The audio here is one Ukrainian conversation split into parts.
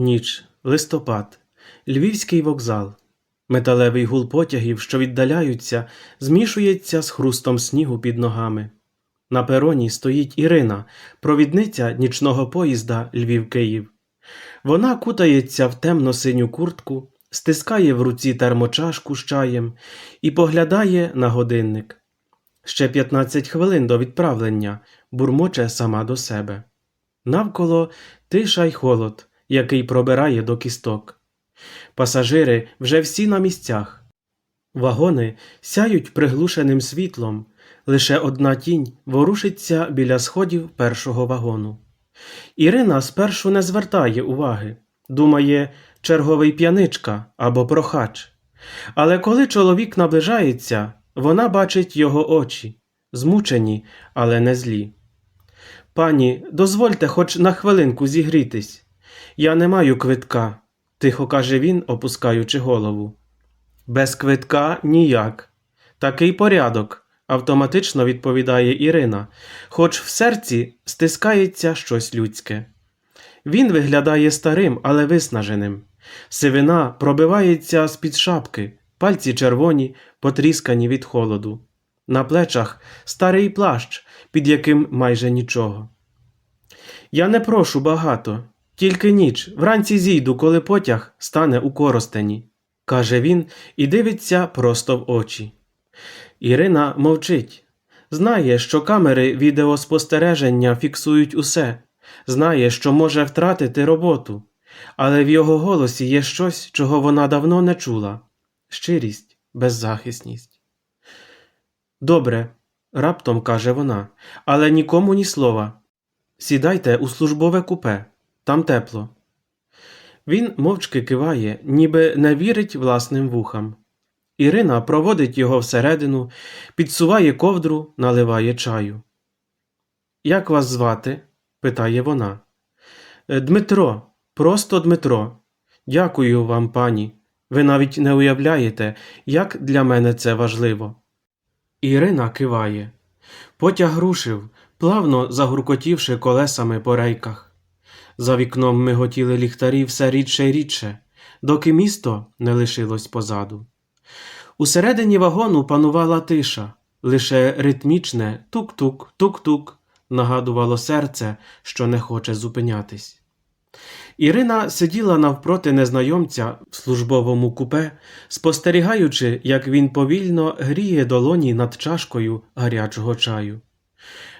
Ніч, листопад, Львівський вокзал. Металевий гул потягів, що віддаляються, змішується з хрустом снігу під ногами. На пероні стоїть Ірина, провідниця нічного поїзда Львів-Київ. Вона кутається в темно-синю куртку, стискає в руці термочашку з чаєм і поглядає на годинник. Ще 15 хвилин до відправлення бурмоче сама до себе. Навколо тиша й холод, який пробирає до кісток. Пасажири вже всі на місцях. Вагони сяють приглушеним світлом, лише одна тінь ворушиться біля сходів першого вагону. Ірина спершу не звертає уваги, думає, черговий п'яничка або прохач. Але коли чоловік наближається, вона бачить його очі, змучені, але не злі. Пані, дозвольте хоч на хвилинку зігрітись. Я не маю квитка, тихо каже він, опускаючи голову. Без квитка ніяк. Такий порядок, автоматично відповідає Ірина, хоч в серці стискається щось людське. Він виглядає старим, але виснаженим. Сивина пробивається з-під шапки, пальці червоні, потріскані від холоду. На плечах старий плащ, під яким майже нічого. Я не прошу багато, тільки ніч, вранці зійду, коли потяг стане у коростені, каже він і дивиться просто в очі. Ірина мовчить. Знає, що камери відеоспостереження фіксують усе, знає, що може втратити роботу, але в його голосі є щось, чого вона давно не чула щирість, беззахисність. Добре, раптом каже вона, але нікому ні слова. Сідайте у службове купе, там тепло. Він мовчки киває, ніби не вірить власним вухам. Ірина проводить його всередину, підсуває ковдру, наливає чаю. Як вас звати? питає вона. «Е, Дмитро, просто Дмитро. Дякую вам, пані. Ви навіть не уявляєте, як для мене це важливо. Ірина киває. Потяг рушив, плавно загуркотівши колесами по рейках. За вікном миготіли ліхтарі все рідше й рідше, доки місто не лишилось позаду. Усередині вагону панувала тиша, лише ритмічне тук-тук, тук-тук нагадувало серце, що не хоче зупинятись. Ірина сиділа навпроти незнайомця в службовому купе, спостерігаючи, як він повільно гріє долоні над чашкою гарячого чаю.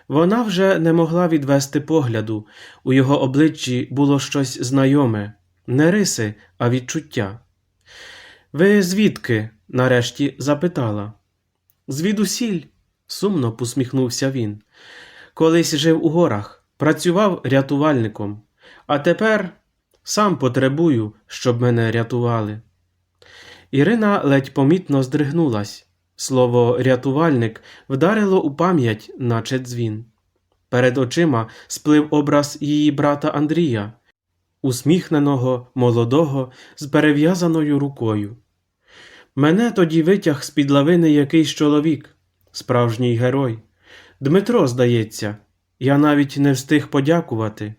Вона вже не могла відвести погляду, у його обличчі було щось знайоме, не риси, а відчуття. Ви звідки? нарешті запитала. Звідусіль, сумно посміхнувся він. Колись жив у горах, працював рятувальником, а тепер сам потребую, щоб мене рятували. Ірина ледь помітно здригнулась. Слово рятувальник вдарило у пам'ять, наче дзвін. Перед очима сплив образ її брата Андрія, усміхненого, молодого, з перев'язаною рукою. Мене тоді витяг з під лавини якийсь чоловік, справжній герой. Дмитро, здається, я навіть не встиг подякувати.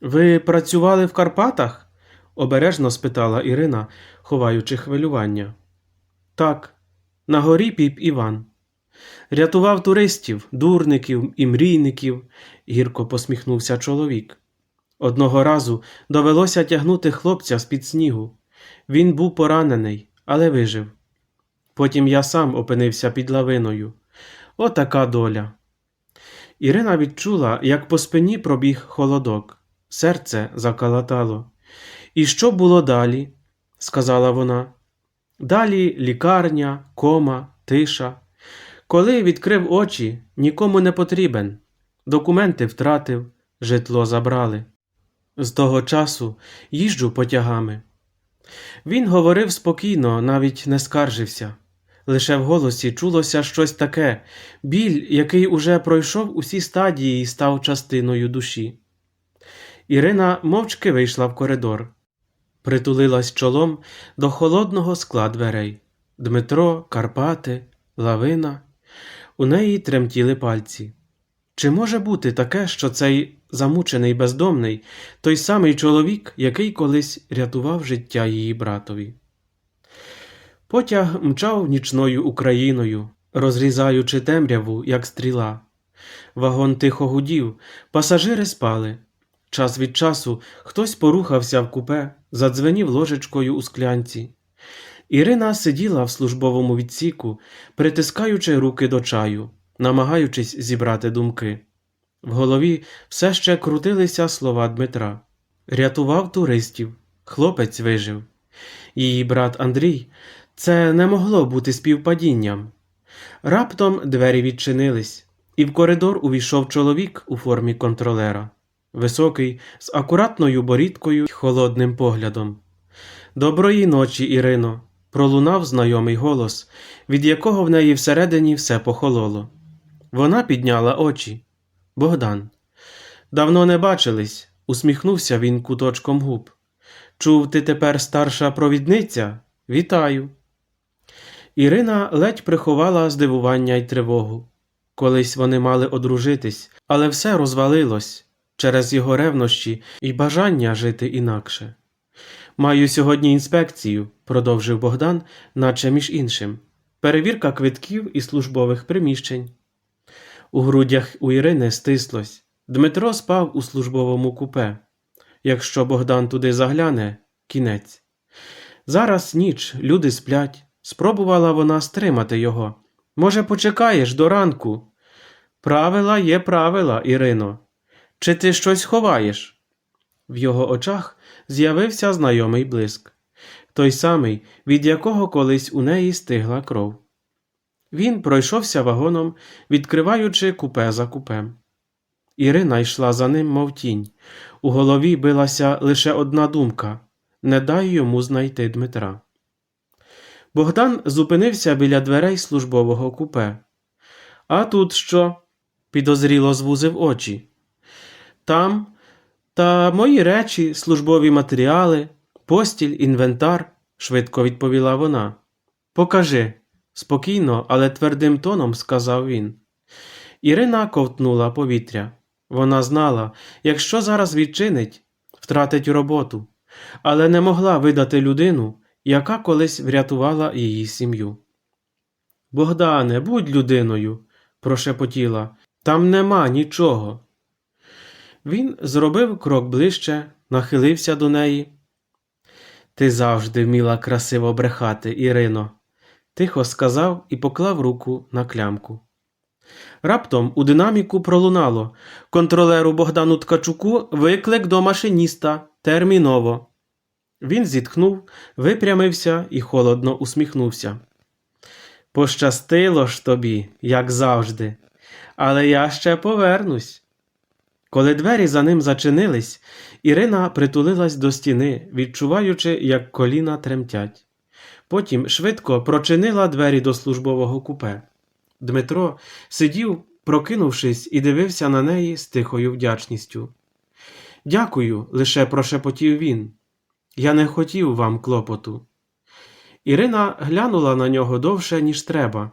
Ви працювали в Карпатах? обережно спитала Ірина, ховаючи хвилювання. Так, на горі піп Іван. Рятував туристів, дурників і мрійників, гірко посміхнувся чоловік. Одного разу довелося тягнути хлопця з-під снігу. Він був поранений, але вижив. Потім я сам опинився під лавиною. Отака доля. Ірина відчула, як по спині пробіг холодок. Серце закалатало. І що було далі? сказала вона. Далі лікарня, кома, тиша. Коли відкрив очі, нікому не потрібен. Документи втратив, житло забрали. З того часу їжджу потягами. Він говорив спокійно, навіть не скаржився. Лише в голосі чулося щось таке, біль, який уже пройшов усі стадії і став частиною душі. Ірина мовчки вийшла в коридор, притулилась чолом до холодного скла дверей. Дмитро, Карпати, лавина. У неї тремтіли пальці. Чи може бути таке, що цей замучений бездомний той самий чоловік, який колись рятував життя її братові? Потяг мчав нічною Україною, розрізаючи темряву, як стріла. Вагон тихо гудів, пасажири спали. Час від часу хтось порухався в купе, задзвенів ложечкою у склянці. Ірина сиділа в службовому відсіку, притискаючи руки до чаю, намагаючись зібрати думки. В голові все ще крутилися слова Дмитра. Рятував туристів, хлопець вижив. Її брат Андрій це не могло бути співпадінням. Раптом двері відчинились, і в коридор увійшов чоловік у формі контролера, високий, з акуратною борідкою й холодним поглядом. Доброї ночі, Ірино, пролунав знайомий голос, від якого в неї всередині все похололо. Вона підняла очі. Богдан. Давно не бачились, усміхнувся він куточком губ. Чув, ти тепер старша провідниця? Вітаю. Ірина ледь приховала здивування й тривогу. Колись вони мали одружитись, але все розвалилось через його ревнощі і бажання жити інакше. Маю сьогодні інспекцію, продовжив Богдан, наче між іншим. Перевірка квитків і службових приміщень. У грудях у Ірини стислось. Дмитро спав у службовому купе. Якщо Богдан туди загляне, кінець. Зараз ніч, люди сплять. Спробувала вона стримати його. Може, почекаєш до ранку? Правила є правила, Ірино. Чи ти щось ховаєш? В його очах з'явився знайомий блиск, той самий, від якого колись у неї стигла кров. Він пройшовся вагоном, відкриваючи купе за купем. Ірина йшла за ним, мов тінь. У голові билася лише одна думка не дай йому знайти Дмитра. Богдан зупинився біля дверей службового купе. А тут що? підозріло звузив очі. Там та мої речі, службові матеріали, постіль, інвентар, швидко відповіла вона. Покажи, спокійно, але твердим тоном сказав він. Ірина ковтнула повітря. Вона знала, якщо зараз відчинить, втратить роботу, але не могла видати людину, яка колись врятувала її сім'ю. Богдане, будь людиною, прошепотіла, там нема нічого. Він зробив крок ближче, нахилився до неї. Ти завжди вміла красиво брехати, Ірино, тихо сказав і поклав руку на клямку. Раптом у динаміку пролунало контролеру Богдану Ткачуку виклик до машиніста терміново. Він зітхнув, випрямився і холодно усміхнувся. Пощастило ж тобі, як завжди, але я ще повернусь. Коли двері за ним зачинились, Ірина притулилась до стіни, відчуваючи, як коліна тремтять. Потім швидко прочинила двері до службового купе. Дмитро сидів, прокинувшись, і дивився на неї з тихою вдячністю. Дякую, лише прошепотів він. Я не хотів вам клопоту. Ірина глянула на нього довше, ніж треба.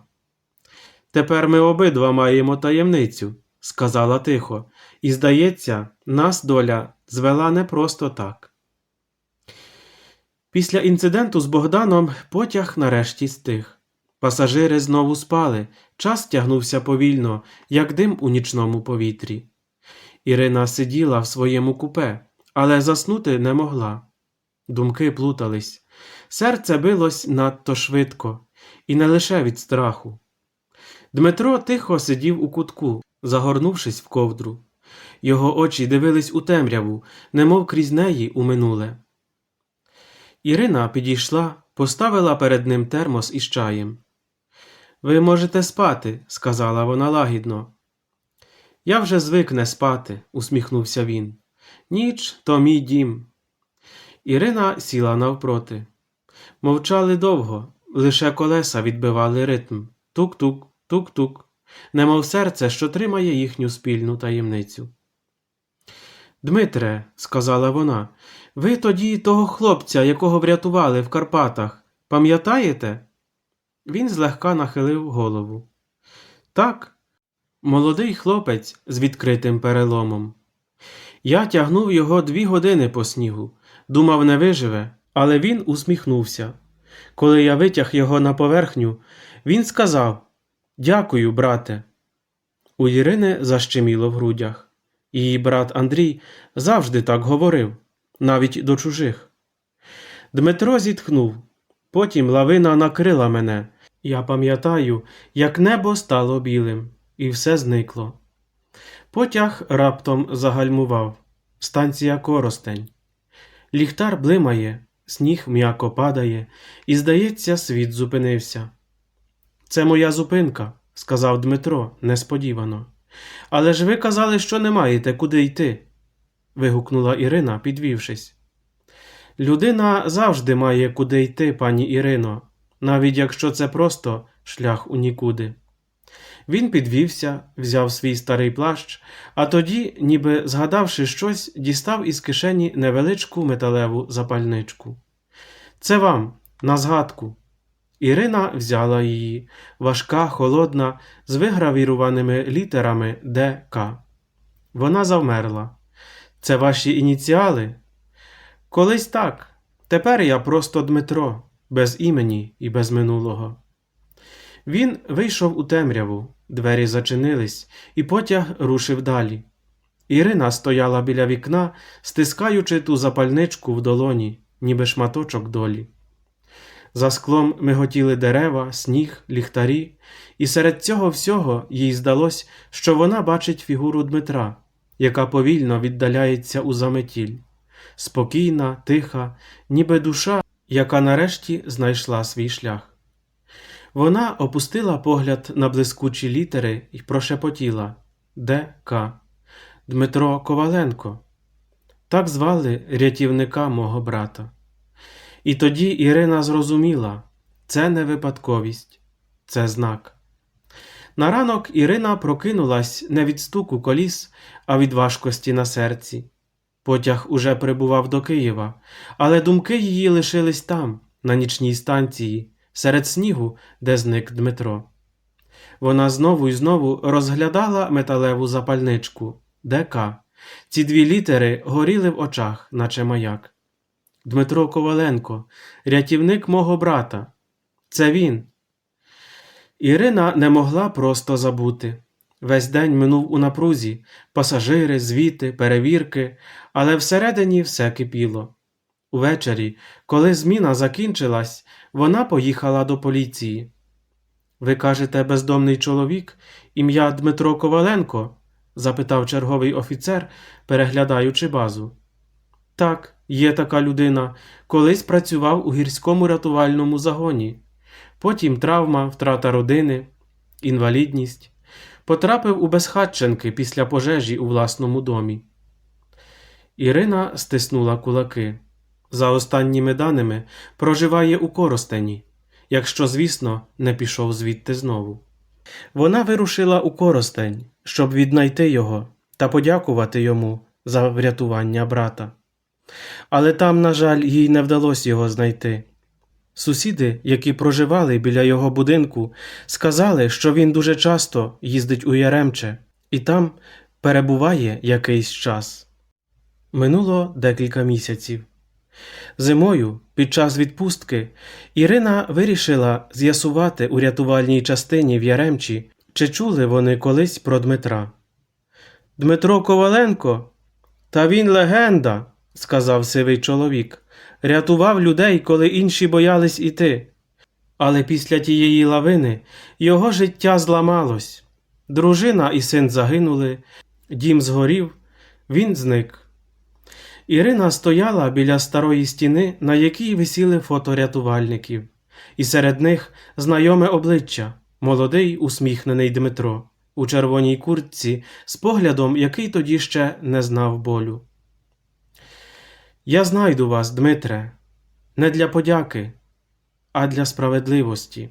Тепер ми обидва маємо таємницю, сказала тихо, і, здається, нас доля звела не просто так. Після інциденту з Богданом потяг нарешті стих. Пасажири знову спали, час тягнувся повільно, як дим у нічному повітрі. Ірина сиділа в своєму купе, але заснути не могла. Думки плутались, серце билось надто швидко, і не лише від страху. Дмитро тихо сидів у кутку, загорнувшись в ковдру. Його очі дивились у темряву, немов крізь неї у минуле. Ірина підійшла, поставила перед ним термос із чаєм. Ви можете спати, сказала вона лагідно. Я вже звик не спати, усміхнувся він. Ніч то мій дім. Ірина сіла навпроти. Мовчали довго, лише колеса відбивали ритм тук-тук, тук-тук, немов серце, що тримає їхню спільну таємницю. Дмитре, сказала вона, ви тоді того хлопця, якого врятували в Карпатах, пам'ятаєте? Він злегка нахилив голову. Так, Молодий хлопець з відкритим переломом. Я тягнув його дві години по снігу, думав, не виживе, але він усміхнувся. Коли я витяг його на поверхню, він сказав Дякую, брате. У Ірини защеміло в грудях. Її брат Андрій завжди так говорив, навіть до чужих. Дмитро зітхнув. Потім лавина накрила мене. Я пам'ятаю, як небо стало білим, і все зникло. Потяг раптом загальмував. Станція Коростень. Ліхтар блимає, сніг м'яко падає, і, здається, світ зупинився. Це моя зупинка, сказав Дмитро несподівано. Але ж ви казали, що не маєте куди йти. вигукнула Ірина, підвівшись. Людина завжди має куди йти, пані Ірино, навіть якщо це просто шлях у нікуди. Він підвівся, взяв свій старий плащ, а тоді, ніби згадавши щось, дістав із кишені невеличку металеву запальничку. Це вам, на згадку. Ірина взяла її, важка, холодна, з вигравіруваними літерами ДК. Вона завмерла. Це ваші ініціали? Колись так. Тепер я просто Дмитро, без імені і без минулого. Він вийшов у темряву, двері зачинились, і потяг рушив далі. Ірина стояла біля вікна, стискаючи ту запальничку в долоні, ніби шматочок долі. За склом миготіли дерева, сніг, ліхтарі, і серед цього всього їй здалось, що вона бачить фігуру Дмитра, яка повільно віддаляється у заметіль, спокійна, тиха, ніби душа, яка нарешті знайшла свій шлях. Вона опустила погляд на блискучі літери і прошепотіла Д.К. Дмитро Коваленко. Так звали рятівника мого брата. І тоді Ірина зрозуміла це не випадковість, це знак. На ранок Ірина прокинулась не від стуку коліс, а від важкості на серці. Потяг уже прибував до Києва, але думки її лишились там, на нічній станції, серед снігу, де зник Дмитро. Вона знову і знову розглядала металеву запальничку ДК. Ці дві літери горіли в очах, наче маяк. Дмитро Коваленко, рятівник мого брата. Це він. Ірина не могла просто забути. Весь день минув у напрузі пасажири, звіти, перевірки, але всередині все кипіло. Увечері, коли зміна закінчилась, вона поїхала до поліції. Ви кажете, бездомний чоловік, ім'я Дмитро Коваленко? запитав черговий офіцер, переглядаючи базу. Так, є така людина. Колись працював у гірському рятувальному загоні. Потім травма, втрата родини, інвалідність. Потрапив у безхатченки після пожежі у власному домі. Ірина стиснула кулаки. За останніми даними, проживає у Коростені, якщо, звісно, не пішов звідти знову. Вона вирушила у Коростень, щоб віднайти його та подякувати йому за врятування брата. Але там, на жаль, їй не вдалося його знайти. Сусіди, які проживали біля його будинку, сказали, що він дуже часто їздить у Яремче і там перебуває якийсь час. Минуло декілька місяців. Зимою, під час відпустки, Ірина вирішила з'ясувати у рятувальній частині в Яремчі, чи чули вони колись про Дмитра. Дмитро Коваленко? Та він легенда, сказав сивий чоловік. Рятував людей, коли інші боялись іти. Але після тієї лавини його життя зламалось. Дружина і син загинули, дім згорів, він зник. Ірина стояла біля старої стіни, на якій висіли фото рятувальників, і серед них знайоме обличчя, молодий усміхнений Дмитро, у червоній куртці, з поглядом, який тоді ще не знав болю. Я знайду вас, Дмитре, не для подяки, а для справедливості.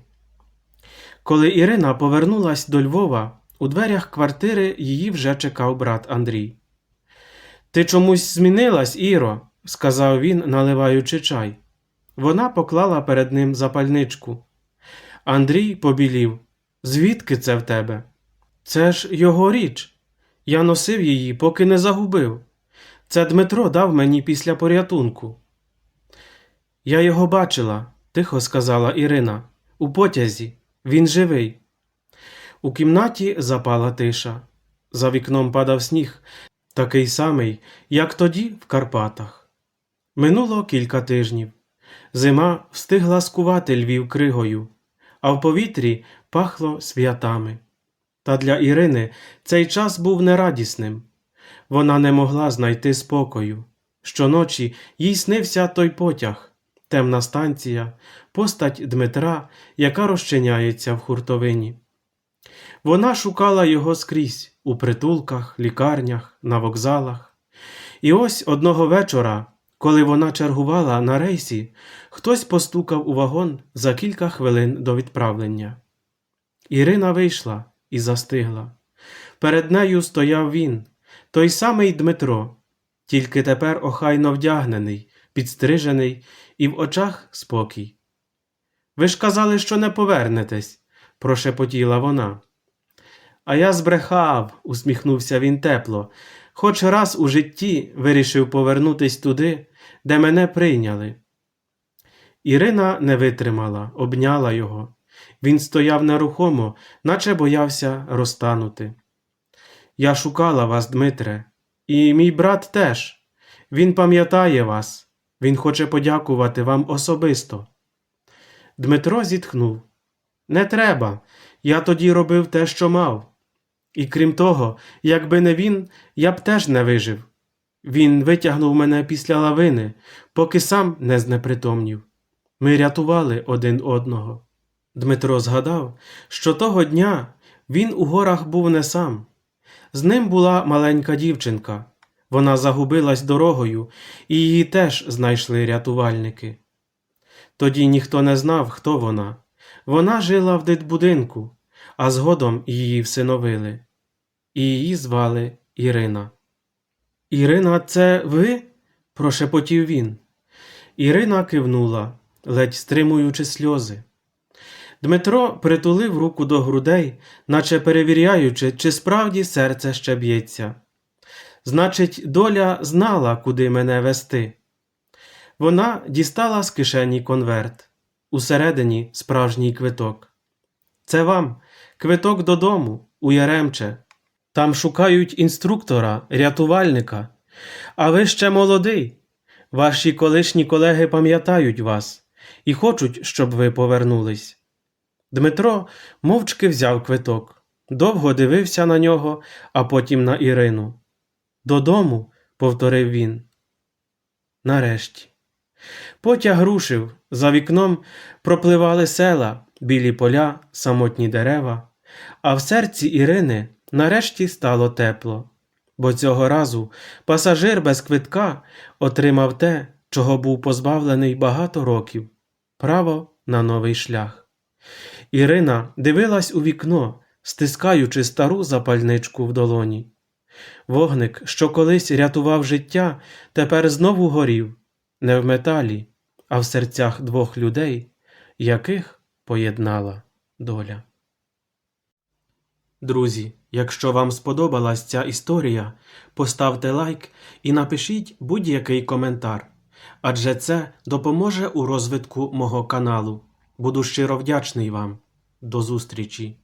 Коли Ірина повернулась до Львова, у дверях квартири її вже чекав брат Андрій. Ти чомусь змінилась, Іро, сказав він, наливаючи чай. Вона поклала перед ним запальничку. Андрій побілів. Звідки це в тебе? Це ж його річ. Я носив її, поки не загубив. Це Дмитро дав мені після порятунку. Я його бачила, тихо сказала Ірина. У потязі. Він живий. У кімнаті запала тиша. За вікном падав сніг, такий самий, як тоді в Карпатах. Минуло кілька тижнів. Зима встигла скувати Львів кригою, а в повітрі пахло святами. Та для Ірини цей час був нерадісним. Вона не могла знайти спокою. Щоночі їй снився той потяг, темна станція, постать Дмитра, яка розчиняється в хуртовині. Вона шукала його скрізь у притулках, лікарнях, на вокзалах. І ось одного вечора, коли вона чергувала на рейсі, хтось постукав у вагон за кілька хвилин до відправлення. Ірина вийшла і застигла. Перед нею стояв він, той самий Дмитро, тільки тепер охайно вдягнений, підстрижений і в очах спокій. Ви ж казали, що не повернетесь, прошепотіла вона. А я збрехав, усміхнувся він тепло, хоч раз у житті вирішив повернутись туди, де мене прийняли. Ірина не витримала, обняла його. Він стояв нерухомо, наче боявся розтанути. Я шукала вас, Дмитре, і мій брат теж. Він пам'ятає вас, він хоче подякувати вам особисто. Дмитро зітхнув. Не треба. Я тоді робив те, що мав. І крім того, якби не він, я б теж не вижив. Він витягнув мене після лавини, поки сам не знепритомнів. Ми рятували один одного. Дмитро згадав, що того дня він у горах був не сам. З ним була маленька дівчинка. Вона загубилась дорогою, і її теж знайшли рятувальники. Тоді ніхто не знав, хто вона. Вона жила в дитбудинку, а згодом її всиновили. І її звали Ірина. Ірина, це ви? прошепотів він. Ірина кивнула, ледь стримуючи сльози. Дмитро притулив руку до грудей, наче перевіряючи, чи справді серце ще б'ється. Значить, доля знала, куди мене вести. Вона дістала з кишені конверт. Усередині справжній квиток. Це вам квиток додому, у Яремче. Там шукають інструктора, рятувальника. А ви ще молодий. Ваші колишні колеги пам'ятають вас і хочуть, щоб ви повернулись. Дмитро мовчки взяв квиток, довго дивився на нього, а потім на Ірину. Додому, повторив він. Нарешті. Потяг рушив, за вікном пропливали села, білі поля, самотні дерева, а в серці Ірини нарешті стало тепло, бо цього разу пасажир без квитка отримав те, чого був позбавлений багато років право на новий шлях. Ірина дивилась у вікно, стискаючи стару запальничку в долоні. Вогник, що колись рятував життя, тепер знову горів, не в металі, а в серцях двох людей, яких поєднала доля. Друзі, якщо вам сподобалась ця історія, поставте лайк і напишіть будь-який коментар, адже це допоможе у розвитку мого каналу. Буду щиро вдячний вам. До зустрічі!